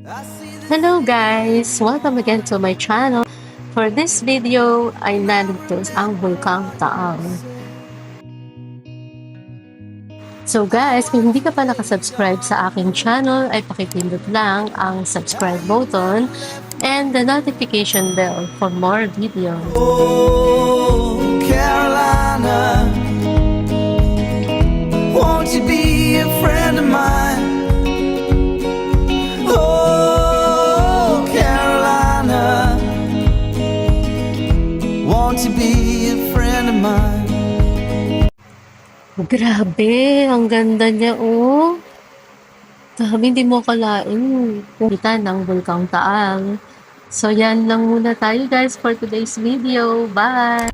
Hello guys! Welcome again to my channel. For this video ay nandito ang Bulkang Taang. So guys, kung hindi ka pa nakasubscribe sa aking channel, ay pakipindot lang ang subscribe button and the notification bell for more videos. Oh, won't you be a friend of mine? Grabe, ang ganda niya oh. Grabe, hindi mo kalain. Kita ng Bulkang Taang. So yan lang muna tayo guys for today's video. Bye!